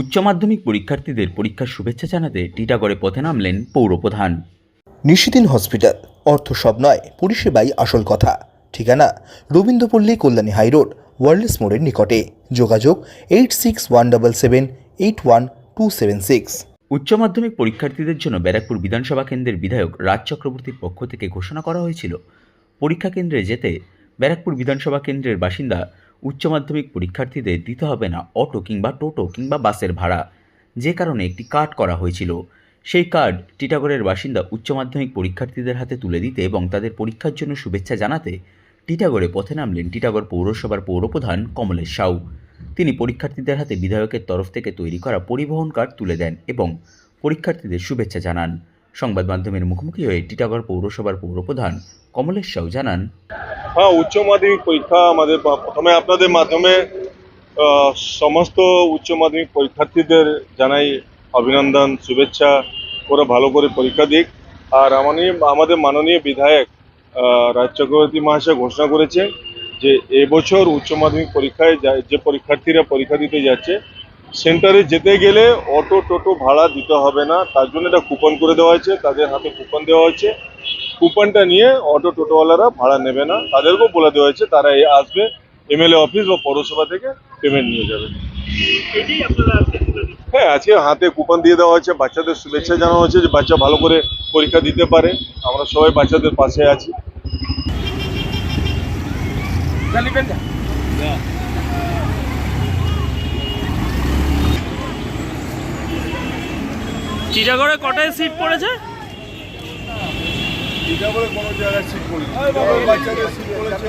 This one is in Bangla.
উচ্চ মাধ্যমিক পরীক্ষার্থীদের পরীক্ষার শুভেচ্ছা জানাতে টিটাগড়ে পথে নামলেন পৌরপ্রধান। নিশিদিন হসপিটাল অর্থ সব নয় পরিষেবাই আসল কথা। ঠিকানা রবীন্দ্রপল্লী কল্যাণী হাইরোড ওয়ার্ল্ডস মোড়ের নিকটে। যোগাযোগ eight six one double seven eight one two seven six. উচ্চ মাধ্যমিক পরীক্ষার্থীদের জন্য ব্যারাকপুর বিধানসভা কেন্দ্রের বিধায়ক রাজ চক্রবর্তীর পক্ষ থেকে ঘোষণা করা হয়েছিল। পরীক্ষা কেন্দ্রে যেতে ব্যারাকপুর বিধানসভা কেন্দ্রের বাসিন্দা উচ্চ মাধ্যমিক পরীক্ষার্থীদের দিতে হবে না অটো কিংবা টোটো কিংবা বাসের ভাড়া। যে কারণে একটি কার্ড করা হয়েছিল। সেই কার্ড টিটাগড়ের বাসিন্দা উচ্চ মাধ্যমিক পরীক্ষার্থীদের হাতে তুলে দিতে এবং তাদের পরীক্ষার জন্য শুভেচ্ছা জানাতে টিটাগড়ে পথে নামলেন টিটাগড় পৌরসভার পৌরপ্রধান কমলেশ সাউ। তিনি পরীক্ষার্থীদের হাতে বিধায়কের তরফ থেকে তৈরি করা পরিবহন কার্ড তুলে দেন এবং পরীক্ষার্থীদের শুভেচ্ছা জানান। সংবাদ মাধ্যমের মুখোমুখি হয়ে টিটাগড় পৌরসভার পৌরপ্রধান কমলেশ সাউ জানান হ্যাঁ উচ্চ মাধ্যমিক পরীক্ষা আমাদের প্রথমে আপনাদের মাধ্যমে সমস্ত উচ্চ মাধ্যমিক পরীক্ষার্থীদের জানাই অভিনন্দন, শুভেচ্ছা, ওরা ভালো করে পরীক্ষা দিক। আর আমাদের আমাদের মাননীয় বিধায়ক রাজ চক্রবর্তী মহাশয় ঘোষণা করেছে যে এবছর উচ্চ মাধ্যমিক পরীক্ষায় যে পরীক্ষার্থীরা পরীক্ষা দিতে যাচ্ছে, সেন্টারে যেতে গেলে অটো টোটো ভাড়া দিতে হবে না। তার জন্য এটা কুপন করে দেওয়া হয়েছে, তাদের হাতে কুপন দেওয়া হয়েছে। কুপনটা নিয়ে অটো টোটোওয়ালারা ভাড়া নেবে না। তাদেরকেও বলে দেওয়া হয়েছে তারা এই আসবে এমএলএ অফিস বা পৌরসভা থেকে পেমেন্ট নিয়ে যাবে। হ্যাঁ আজকে হাতে কুপন দিয়ে দেওয়া হয়েছে বাচ্চাদের শুভেচ্ছা জানানো হয়েছে যে বাচ্চা ভালো করে পরীক্ষা দিতে পারে। আমরা সবাই বাচ্চাদের পাশে আছি। টিটাগড়ে কটায় সিট পড়েছে? কোনো জায়গায় সিট বাচ্চাদের সিট পড়েছে